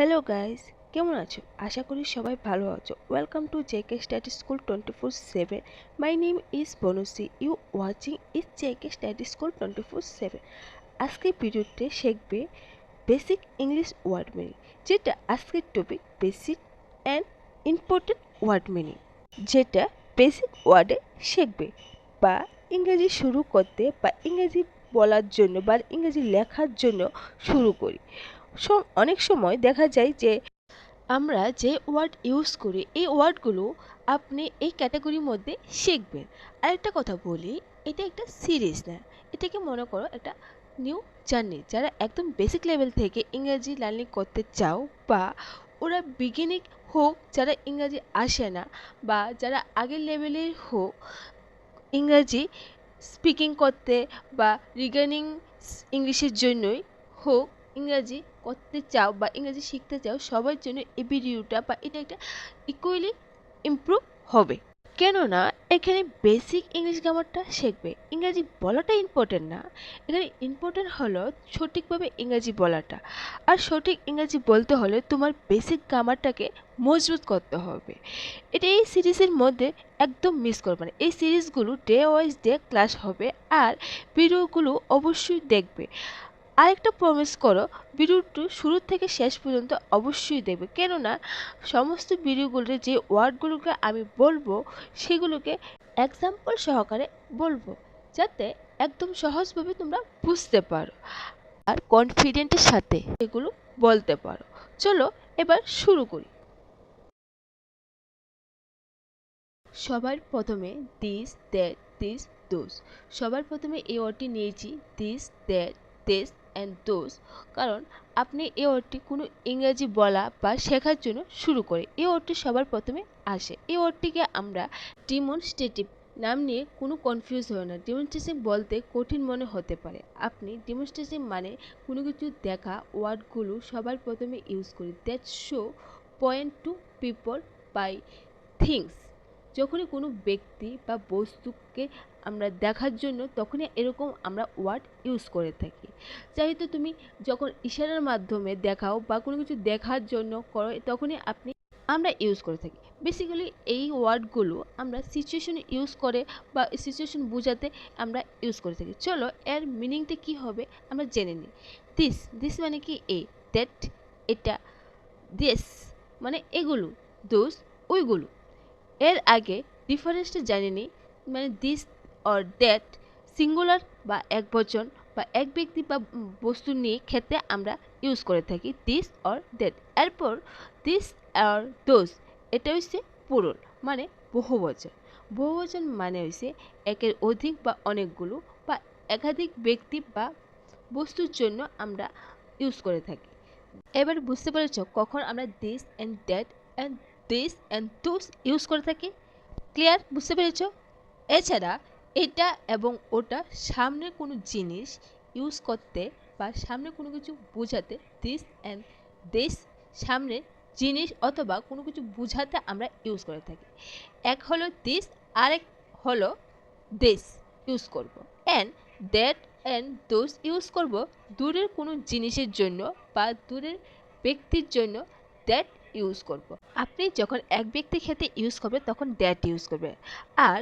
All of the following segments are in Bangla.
হ্যালো গাইস কেমন আছো? আশা করি সবাই ভালো আছো। Welcome to JK study school twenty four seven my name is Bansi you watching is JK study school twenty four seven আজকের ভিডিওতে শিখবে বেসিক ইংলিশ ওয়ার্ড মিনিং যেটা আজকের topic basic and important word meaning যেটা বেসিক ওয়ার্ডে শিখবে বা ইংরেজি শুরু করতে বা ইংরেজি বলার জন্য বা ইংরেজি লেখার জন্য শুরু করি। অনেক সময় দেখা যায় যে আমরা যে ওয়ার্ড ইউজ করি, এই ওয়ার্ডগুলো আপনি এই ক্যাটাগরির মধ্যে শিখবেন। আরেকটা কথা বলি, এটা একটা সিরিজ না। এটাকে মনে করো একটা নিউ জার্নি। যারা একদম বেসিক লেভেল থেকে ইংরেজি লার্নিং করতে চাও বা ওরা বিগিনিং হোক, যারা ইংরেজি আসে না বা যারা আগের লেভেলের হোক, ইংরাজি স্পিকিং করতে বা রিগার্নিং ইংলিশের জন্যই হোক ইংরাজি করতে চাও বা ইংরেজি শিখতে চাও, সবার জন্য এই ভিডিওটা বা এটা একটা ইকুয়ালি ইমপ্রুভ হবে। কেননা, এখানে বেসিক ইংলিশ গ্রামারটা শিখবে। ইংরাজি বলাটা ইম্পর্টেন্ট না। এখানে ইম্পর্টেন্ট হলো সঠিকভাবে ইংরাজি বলাটা। আর সঠিক ইংরাজি বলতে হলে তোমার বেসিক গ্রামারটাকে মজবুত করতে হবে। এটা এই সিরিজের মধ্যে একদম মিস করবে না। এই সিরিজগুলো ডে ওয়াইজ ডে ক্লাস হবে আর ভিডিওগুলো অবশ্যই দেখবে। আরেকটা প্রমিস করো ভিডিওটি শুরু থেকে শেষ পর্যন্ত অবশ্যই দেখবে। কেননা, সমস্ত ভিডিওগুলোতে যে ওয়ার্ডগুলোকে আমি বলব, সেগুলোকে এক্সাম্পল সহকারে বলব, যাতে একদম সহজভাবে তোমরা বুঝতে পারো আর কনফিডেন্টের সাথে এগুলো বলতে পারো। চলো এবার শুরু করি। সবার প্রথমে দিস দ্যাট দিস দোজ সবার প্রথমে এই ওয়ার্ডটি নিয়েছি this that this and those কারণ আপনি এই ওয়ার্ডটি কোনো ইংরেজি বলা বা শেখার জন্য শুরু করে, এই ওয়ার্ডটি সবার প্রথমে আসে। এই ওয়ার্ডটিকে আমরা ডিমনস্ট্রেটিভ নাম নিয়ে কোনো কনফিউজ হয় না। ডিমনস্ট্রেটিভ বলতে কঠিন মনে হতে পারে। আপনি ডিমনস্ট্রেটিভ মানে কোনো কিছু দেখা, ওয়ার্ডগুলো সবার প্রথমে ইউজ করি। That show point to people by things যখনই কোনো ব্যক্তি বা বস্তুকে আমরা দেখার জন্য তখনই এরকম আমরা ওয়ার্ড ইউজ করে থাকি। যেহেতু তুমি যখন ইশারার মাধ্যমে দেখাও বা কোনো কিছু দেখার জন্য করো, তখনই আপনি আমরা ইউজ করে থাকি। বেসিক্যালি এই ওয়ার্ডগুলো আমরা সিচুয়েশন ইউজ করে বা সিচুয়েশন বোঝাতে আমরা ইউজ করে থাকি। চলো এর মিনিংটা কি হবে আমরা জেনে নিই। দিস দিস মানে কি এ? দ্যাট এটা দিস মানে এগুলো দোষ ওইগুলো। এর আগে ডিফারেন্সটা জানি নিই মানে দিস অর দ্যাট সিঙ্গুলার বা এক বচন বা এক ব্যক্তি বা বস্তু নিয়ে ক্ষেত্রে আমরা ইউজ করে থাকি দিস অর দ্যাট এরপর দিস আর দোজ এটা হচ্ছে পুরুল মানে বহুবচন। বহুবচন মানে হচ্ছে একের অধিক বা অনেকগুলো বা একাধিক ব্যক্তি বা বস্তুর জন্য আমরা ইউজ করে থাকি। এবার বুঝতে পেরেছ কখন আমরা this and that and this and those use করে থাকি। ক্লিয়ার বুঝতে পেরেছ? এছাড়া এটা এবং ওটা সামনে কোনো জিনিস ইউজ করতে বা সামনে কোনো কিছু বোঝাতে দিস অ্যান্ড দিস সামনে জিনিস অথবা কোনো কিছু বোঝাতে আমরা ইউজ করে থাকি। এক হলো দিস আরেক হলো দিস ইউজ করব। And that and those use করব। দূরের কোনো জিনিসের জন্য বা দূরের ব্যক্তির জন্য দ্যাট ইউজ করব। আপনি যখন এক ব্যক্তির ক্ষেত্রে ইউজ করবেন, তখন দ্যাট ইউজ করবেন। আর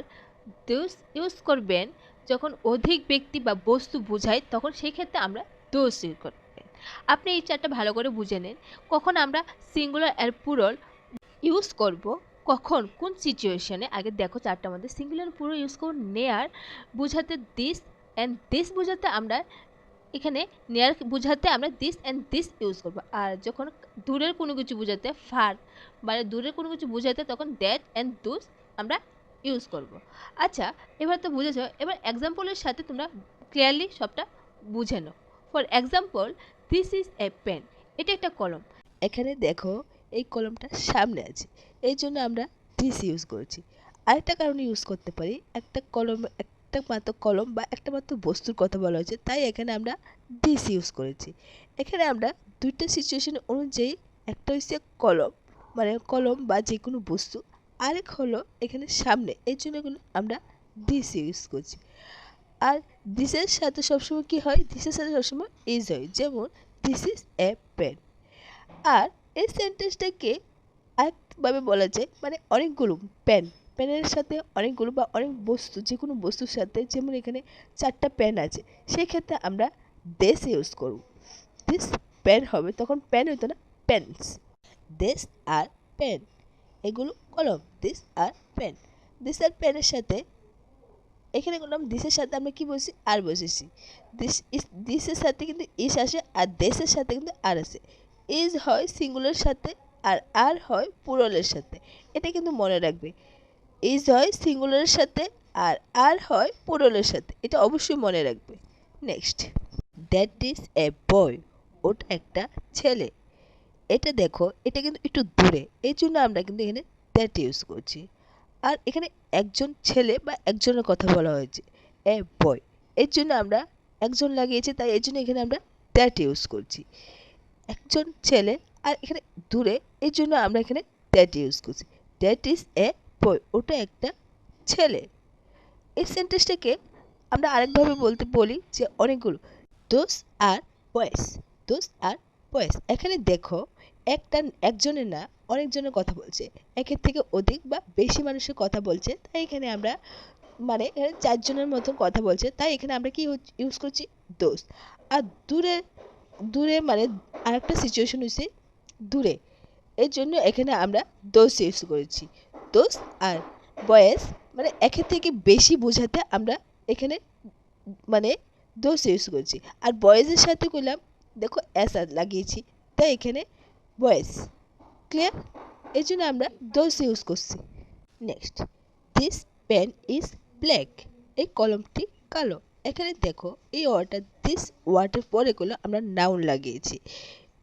দোষ ইউজ করবেন যখন অধিক ব্যক্তি বা বস্তু বোঝায়, তখন সেই ক্ষেত্রে আমরা দোষ ইউজ করবেন আপনি এই চারটা ভালো করে বুঝে নেন। কখন আমরা সিঙ্গুলার আর পুরল ইউজ করব, কখন, কোন সিচুয়েশনে আগে দেখো চারটার মধ্যে সিঙ্গুলার পুরো ইউজ করব নেয়ার বোঝাতে দিস অ্যান্ড দিস বোঝাতে আমরা এখানে নেয়ার বোঝাতে আমরা দিস অ্যান্ড দিস ইউজ করব। আর যখন দূরের কোনো কিছু বোঝাতে ফার মানে দূরের কোনো কিছু বোঝাতে, তখন দ্যাট অ্যান্ড দুস আমরা ইউজ করব। আচ্ছা এবার তো বুঝেছ, এবার এক্সাম্পলের সাথে তোমরা ক্লিয়ারলি সবটা বুঝে নাও। For example this is a pen এটা একটা কলম। এখানে দেখো, এই কলমটা সামনে আছে, এই জন্য আমরা দিস ইউজ করেছি। আরেকটা কারণে ইউজ করতে পারি, একটা কলম একটা মাত্র কলম বা একটা মাত্র বস্তুর কথা বলা হয়েছে, তাই এখানে আমরা দিস ইউজ করেছি। এখানে আমরা দুইটা সিচুয়েশন অনুযায়ী একটা হচ্ছে কলম মানে কলম বা যে কোনো বস্তু, আরেক হলো এখানে সামনে এই জন্য আমরা দিস ইউজ করছি। আর দিসের সাথে সবসময় কী হয়? দিসের সাথে সবসময় ইজ হয়, যেমন দিস ইজ এ পেন আর এই সেন্টেন্সটাকে আরেকভাবে বলা যায় মানে অনেকগুলো পেন পেনের সাথে অনেকগুলো বা অনেক বস্তু যে কোনো বস্তুর সাথে যেমন এখানে চারটা প্যান আছে সেই ক্ষেত্রে আমরা দেশ ইউজ করব। দিস প্যান হবে, তখন প্যান হতো না পেন্স দিস আর পেন এগুলো কলম দিস আর পেন দিস আর পেনের সাথে, এখানে করলাম দিসের সাথে আমরা কি বলছি আর বসেছি। দিস দিসের সাথে কিন্তু ইস আসে, আর দেশের সাথে কিন্তু আর আসে ইজ হয় সিঙ্গুলার সাথে, আর আর হয় পুরলের সাথে। এটা কিন্তু মনে রাখবে। ইজ হয় সিঙ্গুলারের সাথে আর আর হয় পুরলের সাথে। এটা অবশ্যই মনে রাখবে। Next that is a boy ওটা একটা ছেলে। এটা দেখো, এটা কিন্তু একটু দূরে। এই জন্য আমরা কিন্তু এখানে দ্যাট ইউজ করছি। আর এখানে একজন ছেলে বা একজনের কথা বলা হয়েছে। এ বয় এর জন্য আমরা একজন লাগিয়েছি, তাই এর জন্য এখানে আমরা দ্যাট ইউজ করছি। একজন ছেলে আর এখানে দূরে, এর জন্য আমরা এখানে দ্যাট ইউজ করছি। দ্যাট ইজ এ ওটা একটা ছেলে। এই সেন্টেন্সটাকে আমরা আরেকভাবে বলতে বলি যে অনেকগুলো দোস আর বয়েস দোস আর বয়েস। এখানে দেখো, একটা, একজনের না, অনেকজনের কথা বলছে। একের থেকে অধিক বা বেশি মানুষের কথা বলছে, তাই এখানে আমরা মানে এখানে চারজনের মতন কথা বলছে। তাই এখানে আমরা কি ইউজ করছি? দোষ আর দূরে দূরে মানে আরেকটা সিচুয়েশন হচ্ছে দূরে। এর জন্য এখানে আমরা দোষ ইউজ করেছি। দোষ আর বয়েস মানে একের থেকে বেশি বোঝাতে আমরা এখানে মানে দোষ ইউজ করছি। আর বয়েসের সাথে করলাম, দেখো অ্যাস লাগিয়েছি, তাই এখানে বয়েস ক্লিয়ার এই জন্য আমরা দোষ ইউজ করছি। Next this pen is black এই কলমটি কালো। এখানে দেখো, এই ওয়ার্ডটা দিস ওয়ার্ডের পরে গুলো আমরা নাউন লাগিয়েছি।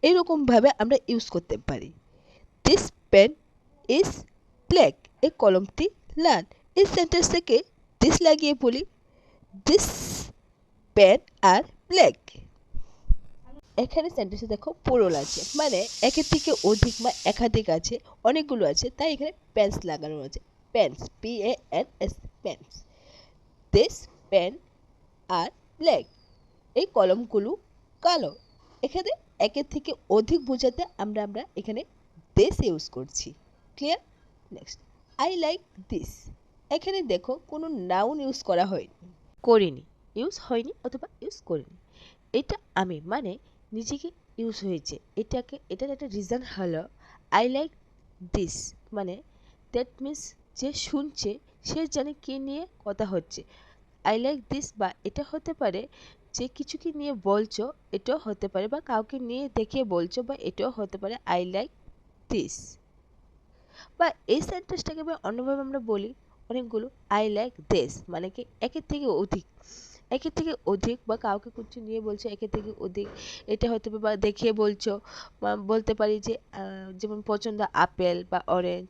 এরকমভাবে আমরা ইউজ করতে পারি। দিস পেন ইজ ব্ল্যাক এই কলমটি লাল। এই সেন্টেন্স থেকে দিস লাগিয়ে বলি দিস পেন আর ব্ল্যাক এখানে সেন্টেন্সে দেখো পোরল আছে মানে একের থেকে অধিক বা একাধিক আছে, অনেকগুলো আছে, তাই এখানে প্যান্স লাগানো আছে। Pens P A N S pens this pen are black এই কলমগুলো কালো। এখানে একের থেকে অধিক বোঝাতে আমরা আমরা এখানে দিস ইউজ করছি। Clear next I like this এখানে দেখো কোনো নাউন ইউজ করা হয়নি। করিনি। ইউজ হয়নি অথবা ইউজ করিনি। এটা আমি মানে নিজেকে ইউজ হয়েছে। এটাকে, এটার একটা রিজন হলো আই লাইক দিস মানে দ্যাট মিন্স যে শুনছে, সে জানে কে নিয়ে কথা হচ্ছে। আই লাইক দিস বা এটা হতে পারে, যে কিছুকে নিয়ে বলছো, এটাও হতে পারে বা কাউকে নিয়ে দেখে বলছো বা এটাও হতে পারে আই লাইক দিস বা এই সেন্টেন্সটাকে অন্যভাবে আমরা বলি অনেকগুলো আই লাইক দিস মানে কি একের থেকে অধিক। একের থেকে অধিক বা কাউকে কিছু নিয়ে বলছো, একের থেকে অধিক। এটা পারে বা দেখিয়ে বলছো, বা বলতে পারি যে যেমন পছন্দ আপেল বা অরেঞ্জ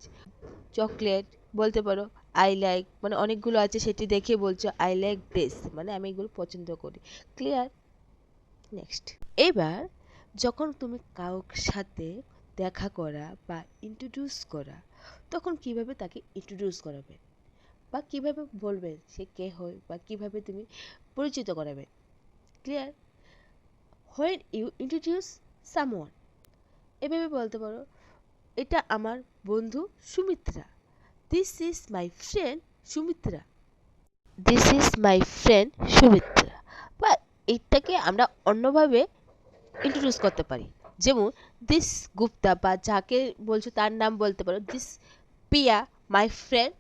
চকলেট বলতে পারো আই লাইক মানে অনেকগুলো আছে, সেটি দেখে বলছো আই লাইক দিস মানে আমি এগুলো পছন্দ করি। ক্লিয়ার নেক্সট এবার, যখন তুমি কারোর সাথে দেখা করা বা ইন্ট্রোডিউস করা, তখন কীভাবে তাকে ইন্ট্রোডিউস করাবে? বা কীভাবে বলবেন সে কে হয় বা কীভাবে তুমি পরিচিত করাবেন clear when you introduce someone এভাবে বলতে পারো, এটা আমার বন্ধু Sumitra. This is my friend Sumitra. This is my friend Sumitra. বা এটাকে আমরা অন্যভাবে ইন্ট্রোডিউস করতে পারি। যেমন দিস গুপ্তা বা যাকে বলছো তার নাম বলতে পারো this Piya my friend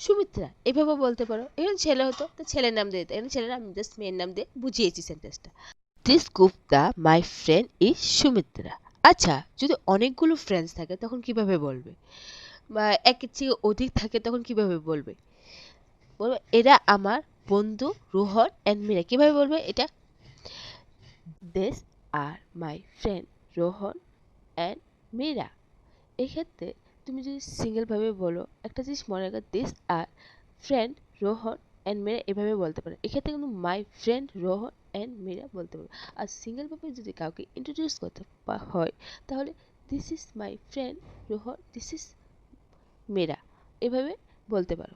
Sumitra, এভাবে বলতে পারো। এখানে ছেলে হতো, তো ছেলের নাম দিয়ে দিতে। এখানে ছেলের নাম জাস্ট মেয়ের নাম দিয়ে বুঝিয়েছি সেন্টেন্সটা this Gupta my friend is Sumitra. আচ্ছা যদি অনেকগুলো ফ্রেন্ডস থাকে, তখন কীভাবে বলবে? বা একের চেয়ে অধিক থাকে, তখন কীভাবে বলবে? বলবে, এরা আমার বন্ধু রোহন অ্যান্ড মিরা। কীভাবে বলবে এটা? This are my friend Rohan and Meera. এক্ষেত্রে তুমি যদি সিঙ্গেলভাবে বলো, একটা জিনিস মনে রাখো this are friend Rohan and Meera এভাবে বলতে পারো। এক্ষেত্রে কিন্তু my friend Rohan and Meera বলতে পারো আর সিঙ্গেলভাবে যদি কাউকে ইন্ট্রোডিউস করতে হয়, তাহলে this is my friend Rohan this is Meera. এভাবে বলতে পারো।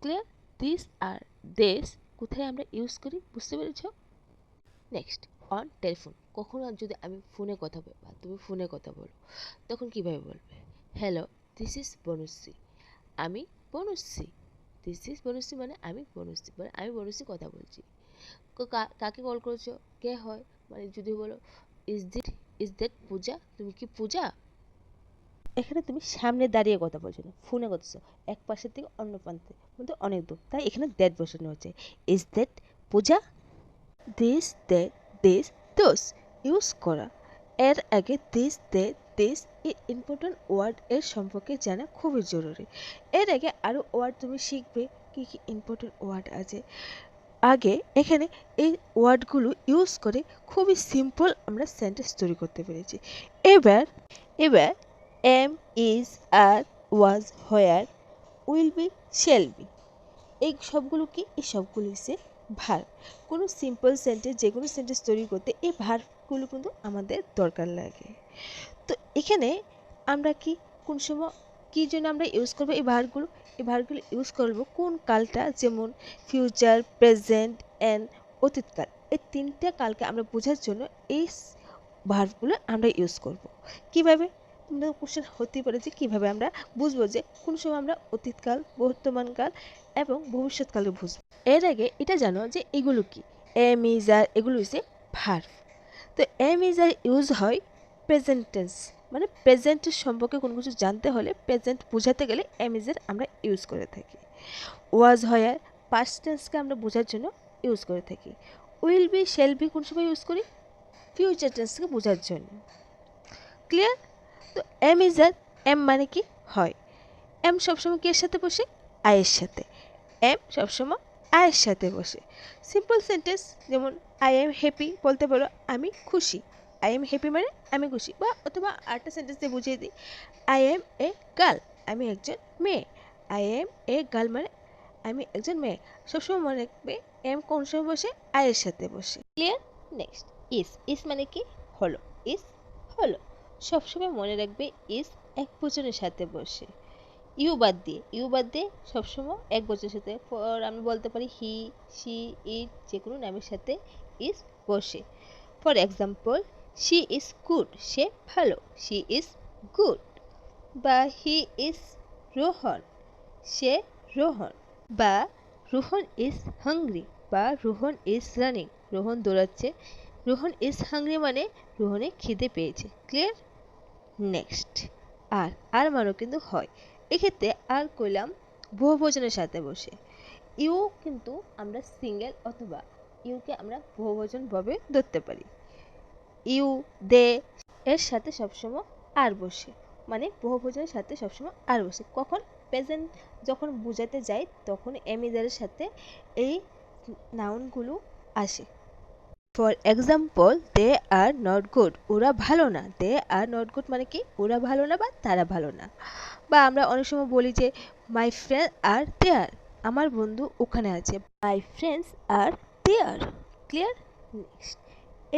ক্লিয়ার দিস আর দেশ কোথায় আমরা ইউজ করি? বুঝতে পেরেছ? নেক্সট অন টেলিফোন কখনো যদি আমি ফোনে কথা বলি, বা তুমি ফোনে কথা বলো, তখন কীভাবে বলবে? হ্যালো দিস ইজ বনুশ্রী আমি বনুশ্রী দিস ইজ বনুশ্রী মানে আমি বনুশ্রী মানে আমি বনুশ্রী কথা বলছি। কাকে কল করেছ? কে হয়? মানে যদি বলো is this is that Puja? তুমি কি পূজা? এখানে তুমি সামনে দাঁড়িয়ে কথা বলছো না, ফোনে করছ এক পাশের থেকে অন্য প্রান্তে, মধ্যে অনেক দূর। তাই এখানে দ্যাট বসানো হচ্ছে is that Puja? This that this those use করা। এর আগে দিস দ্যাট দিস এই ইম্পর্টেন্ট ওয়ার্ড এর সম্পর্কে জানা খুবই জরুরি। এর আগে আরও ওয়ার্ড তুমি শিখবে, কী কী ইম্পর্টেন্ট ওয়ার্ড আছে। আগে এখানে এই ওয়ার্ডগুলো ইউজ করে খুবই সিম্পল আমরা সেন্টেন্স তৈরি করতে পেরেছি। এবার এবার am is are was were will be shall be এই সবগুলো কি? এই সবগুলো হচ্ছে ভার কোনো সিম্পল সেন্টেন্স যে কোনো সেন্টেন্স তৈরি করতে এই ভারগুলো কিন্তু আমাদের দরকার লাগে। তো এখানে আমরা কি, কোন সময় কী জন্য আমরা ইউজ করব এই ভারগুলো এই ভারগুলো ইউজ করব কোন কালটা? যেমন ফিউচার প্রেজেন্ট অ্যান্ড অতীতকাল। এই তিনটে কালকে আমরা বোঝার জন্য এই ভার্বগুলো আমরা ইউজ করব। কীভাবে? আমাদের কোশ্চেন হতে পারে যে কীভাবে আমরা বুঝব যে কোন সময় আমরা অতীতকাল, বর্তমানকাল এবং ভবিষ্যৎকালে বুঝব। এর আগে এটা জানো যে এগুলো কি? এম ইজ আর এগুলো হচ্ছে ভার্ব তো এম ইজ আর ইউজ হয় প্রেজেন্টেন্স মানে প্রেজেন্টের সম্পর্কে কোনো কিছু জানতে হলে প্রেজেন্ট বোঝাতে গেলে এম ইজ আর আমরা ইউজ করে থাকি। ওয়াজ হয় আর পাস্ট টেন্সকে আমরা বোঝার জন্য ইউজ করে থাকি। উইল বি শেল বি কোন সময় ইউজ করি? ফিউচার টেন্সকে বোঝার জন্য। ক্লিয়ার তো এম ইজ আর এম মানে কি? হয়। এম সবসময় কি এর সাথে বসে? আয়ের সাথে। এম সবসময় আয়ের সাথে বসে। সিম্পল সেন্টেন্স যেমন আই এম হ্যাপি বলতে পারো, আমি খুশি। আই এম হ্যাপি মানে আমি খুশি। বা অথবা আরেকটা সেন্টেন্স দিয়ে বুঝিয়ে দিই আই এম এ গার্ল আমি একজন মেয়ে। আই এম এ গার্ল মানে আমি একজন মেয়ে। সবসময় মনে রাখবে এম কোন সময় বসে? আয়ের সাথে বসে। ক্লিয়ার নেক্সট ইস ইস মানে কি? হলো। ইস হলো। সবসময় মনে রাখবে ইস এক বচনের সাথে বসে। ইউ বাদ দিয়ে, ইউ বাদ দিয়ে সবসময় এক বচনের সাথে, ফর আমি বলতে পারি হি, শি, ইট যে কোনো নামের সাথে ইস বসে। For example, she is good, সে ভালো, শি ইজ গুড, বা হি ইজ রোহন, সে রোহন, বা রোহন ইজ হাংরি, বা রোহন ইজ রানিং, রোহন দৌড়াচ্ছে, রোহন ইজ হাংরি মানে রোহনে খিদে পেয়েছে। ক্লিয়ার? নেক্সট। আর আর মানও কিন্তু হয়। এক্ষেত্রে আর কইলাম বহুবচনের সাথে বসে। ইউ কিন্তু আমরা সিঙ্গেল অথবা ইউকে আমরা বহুবচন ভাবে ধরতে পারি। ইউ, দে, এর সাথে সবসময় আর বসে। মানে বহুবচনের সাথে সবসময় আর বসে। কখন? প্রেজেন্ট যখন বোঝাতে যাই, তখন এমিদারের সাথে এই নাউনগুলো আসে। For example, they are not good, ওরা ভালো না। দে আর নট গুড মানে কি? ওরা ভালো না বা তারা ভালো না। বা আমরা অনেক সময় বলি যে মাই ফ্রেন্ড আর দেয়ার আমার বন্ধু ওখানে আছে। My friends are there clear next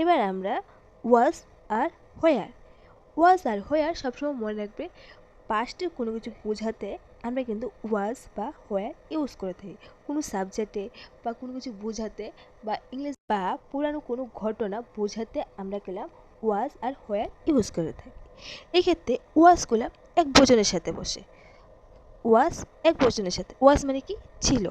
এবার আমরা ওয়াজ আর হোয়ার ওয়াজ আর হোয়ার সবসময় মনে রাখবে। পাস্টের কোনো কিছু বোঝাতে আমরা কিন্তু ওয়াজ বা হোয়ার ইউজ করে থাকি। কোনো সাবজেক্টে বা কোনো কিছু বোঝাতে বা ইংলিশ বা পুরানো কোনো ঘটনা বোঝাতে আমরা গেলাম ওয়াজ আর হোয়ার ইউজ করে থাকি। এক্ষেত্রে ওয়াজগুলো এক বচনের সাথে বসে। ওয়াজ এক বচনের সাথে। ওয়াজ মানে কি? ছিল।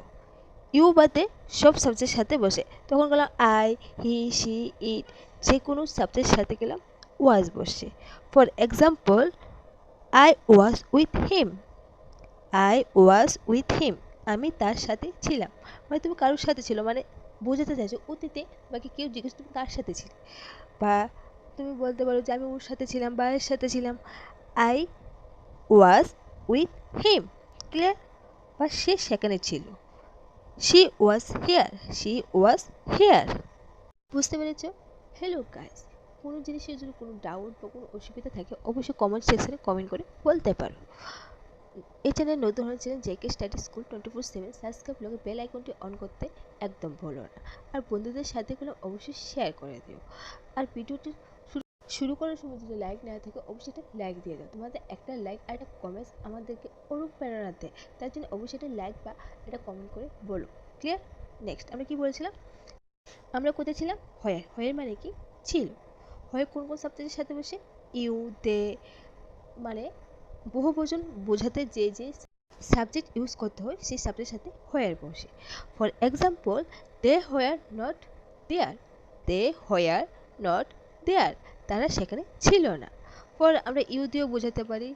ইউ বাদে সব সাবজেক্টের সাথে বসে। তখন গেলাম আই, হি সি ইট যে কোনো সাবজেক্টের সাথে গেলাম ওয়াজ বসে। For example I was with him I was with him আমি তার সাথে ছিলাম। মানে তুমি কারোর সাথে ছিল মানে বোঝাতে চাইছো অতীতে, বাকি কেউ জিজ্ঞেস তুমি কার সাথে ছিলে। বা তুমি বলতে পারো যে আমি ওর সাথে ছিলাম, বা এর সাথে ছিলাম। I was with him clear বা সে সেখানে ছিল। She was here she was here বুঝতে পেরেছ? হ্যালো গাইস কোনো জিনিসের যদি কোনো ডাউট বা কোনো অসুবিধা থাকে, অবশ্যই কমেন্ট সেকশনে কমেন্ট করে বলতে পারো। এই চ্যানেল নতুন হলে channel JK study school twenty four seven subscribe লগে বেল আইকনটি অন করতে একদম ভুলো না। আর বন্ধুদের সাথে গুলো অবশ্যই শেয়ার করে দিও। আর ভিডিওটি শুরু করার সময় যদি লাইক না থাকে, অবশ্যই একটা লাইক দিয়ে দাও। তোমাদের একটা লাইক আর একটা কমেন্টস আমাদেরকে অনুপ্রেরণা দেয়। তার জন্য অবশ্যই একটা লাইক বা একটা কমেন্ট করে বলো। ক্লিয়ার নেক্সট আমরা কি বলছিলাম? আমরা কোথায় ছিলাম? হয়ার হয়ার মানে কি? ছিল। হয় কোন কোন সাবজেক্টের সাথে বসে? ইউ দে মানে বহু বহুবচন বোঝাতে যে যে সাবজেক্ট ইউজ করতে হয়, সেই সাবজেক্টের সাথে হোয়ার বসে। For example they were not there they were not there তারা সেখানে ছিল না। পর আমরা ইউ দিয়েও বোঝাতে পারি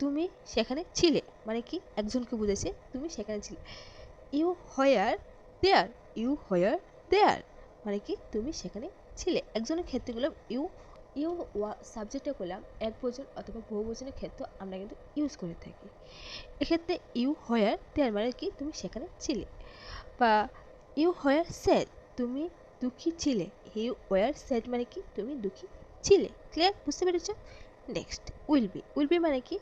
তুমি সেখানে ছিলে। মানে কি? একজনকে বুঝেছে, তুমি সেখানে ছিলে। You were there, you were there. মানে কি? তুমি সেখানে ছিলে। একজনের ক্ষেত্রে করলাম ইউ ইউ ওয়া সাবজেক্টে করলাম এক বচন অথবা বহু বচনের ক্ষেত্রে আমরা কিন্তু ইউজ করে থাকি। এক্ষেত্রে ইউ হোয়ার দেয়ার মানে কি? তুমি সেখানে ছিলে। বা ইউ হোয়ার স্যাড তুমি দুঃখী ছিলে। ইউ ওয়ার স্যাড মানে কি? তুমি দুঃখী ছিলে। ক্লিয়ার? বুঝতে পেরেছ? Next, will be. Will be মানে কি?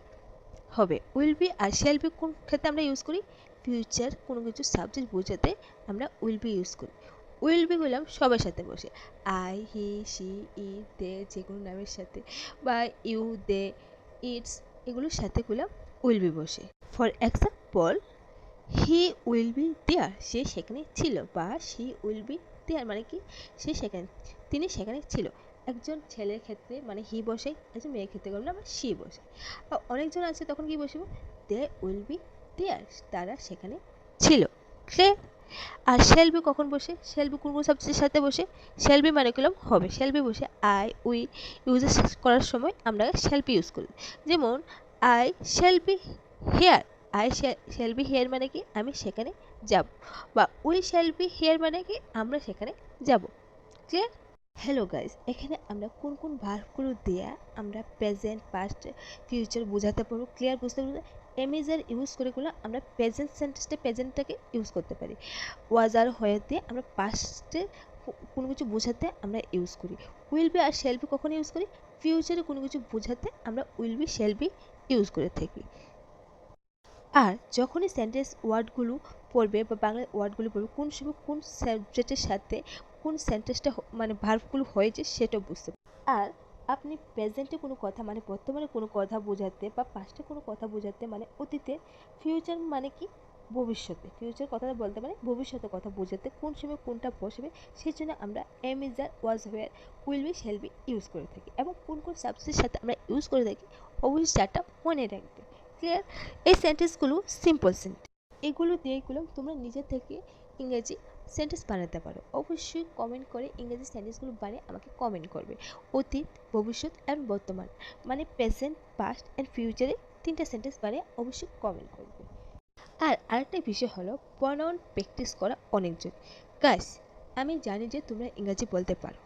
হবে। উইল বি আর শ্যাল বি কোন ক্ষেত্রে আমরা ইউজ করি? ফিউচার কোনো কিছু সাবজেক্ট বোঝাতে আমরা উইল বি ইউজ করি। উইল বি বললাম সবার সাথে বসে। আই, হি সি ই, দে যে কোনো নামের সাথে বা ইউ, দে, ইটস এগুলোর সাথে করলাম উইল বি বসে। For example, he will be there. সে সেখানে ছিল বা সি উইল বি দেয়ার মানে কি, সে সেখানে, তিনি সেখানে ছিল। একজন ছেলের ক্ষেত্রে মানে হি বসে, একজন মেয়ের ক্ষেত্রে করলে আমরা সি বসে। অনেকজন আছে তখন কি বসবো? দে উইল বি দেয়ার তারা সেখানে ছিল। সে, আর শেলবি কখন বসে? শেলবি কোন কোন সাবজেক্টের সাথে বসে? শেলবি মানে করলাম হবে। শেলবি বসে আই উই ইউজ করার সময় আমরা শেলবি ইউজ করি। যেমন I shall be here I shall be here মানে কি? আমি সেখানে যাব। বা উই শ্যাল বি হেয়ার মানে কি? আমরা সেখানে যাব। ক্লিয়ার হ্যালো গাইস এখানে আমরা কোন কোন ভার্বগুলো দেয়া আমরা প্রেজেন্ট পাস্ট ফিউচার বোঝাতে পারব। ক্লিয়ার বুঝতে পারব এমিজার ইউজ করে গুলো আমরা প্রেজেন্ট সেন্টেন্সটা প্রেজেন্টটাকে ইউজ করতে পারি। ওয়াজ আর হয়ে দিয়ে আমরা পাস্টে কোনো কিছু বোঝাতে আমরা ইউজ করি। উইল বি আর শ্যাল বি কখন ইউজ করি? ফিউচারে কোনো কিছু বোঝাতে আমরা উইল বি শ্যাল ইউজ করে থাকি। আর যখনই সেন্টেন্স ওয়ার্ডগুলো পড়বে বা বাংলা ওয়ার্ডগুলো পড়বে, কোন সময় কোন সাবজেক্টের সাথে কোন সেন্টেন্সটা মানে ভার্বগুলো হয়েছে সেটা বুঝতে। আর আপনি প্রেজেন্টে কোনো কথা মানে বর্তমানে কোনো কথা বোঝাতে বা পাস্টে কোনো কথা বোঝাতে মানে অতীতে ফিউচার মানে কি? ভবিষ্যতে। ফিউচার কথাটা বলতে মানে ভবিষ্যতে কথা বোঝাতে, কোন সময় কোনটা বসবে সেই জন্য আমরা am is are was were will be shall be use করে থাকি। এবং কোন কোন সাবজেক্টের সাথে আমরা ইউজ করে থাকি, অবশ্যই চারটা মনে রাখবে। ক্লিয়ার এই সেন্টেন্সগুলো সিম্পল সেন্টেন্স এগুলো দিয়েগুলো তোমরা নিজে থেকে ইংরেজি সেন্টেন্স বানাতে পারো। অবশ্যই কমেন্ট করে ইংরেজি সেন্টেন্সগুলো বানিয়ে আমাকে কমেন্ট করবে। অতীত, ভবিষ্যৎ এবং বর্তমান মানে প্রেজেন্ট পাস্ট অ্যান্ড ফিউচারে তিনটা সেন্টেন্স বানিয়ে অবশ্যই কমেন্ট করবে। আর আরেকটা বিষয় হলো প্রনাউন প্র্যাকটিস করা অনেকজন গাইস আমি জানি যে তোমরা ইংরাজি বলতে পারো।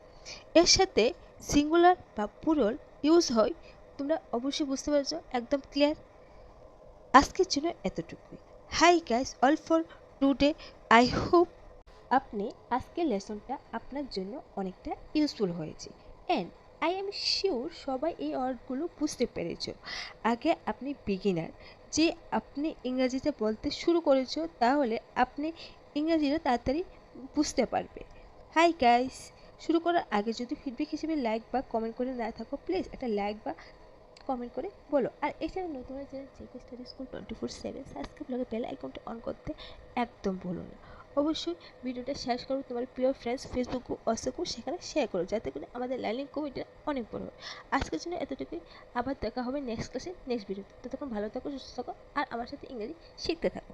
এর সাথে সিঙ্গুলার বা পুরল ইউজ হয়, তোমরা অবশ্যই বুঝতে পারছ, একদম ক্লিয়ার আজকের জন্য এতটুকুই। Hi guys all for today I hope আপনি আজকের লেসনটা আপনার জন্য অনেকটা ইউজফুল হয়েছে। অ্যান্ড আই এম শিওর সবাই এই ওয়ার্ডগুলো বুঝতে পেরেছ। আগে আপনি বিগিনার যে আপনি ইংরাজিতে বলতে শুরু করেছ, তাহলে আপনি ইংরাজিটা তাড়াতাড়ি বুঝতে পারবে। হাই গাইস শুরু করার আগে যদি ফিডব্যাক হিসেবে লাইক বা কমেন্ট করে না থাকো প্লিজ একটা লাইক বা কমেন্ট করে বলো। আর এছাড়া নতুন যারা JK study school twenty four seven subscribe লাগে বেল আইকনটা অন করতে একদম ভুলো না। অবশ্যই ভিডিওটা শেয়ার করো তোমার প্রিয় ফ্রেন্ডস ফেসবুক ও হোয়াটসঅ্যাপও সেখানে শেয়ার করো, যাতে করে আমাদের লাইনিং কমিটিটা অনেক বড় হয়। আজকের জন্য এতটুকুই। আবার দেখা হবে নেক্সট ক্লাসে নেক্সট ভিডিওতে ততক্ষণ ভালো থাকো, সুস্থ থাকো, আর আমার সাথে ইংরেজি শিখতে থাকো।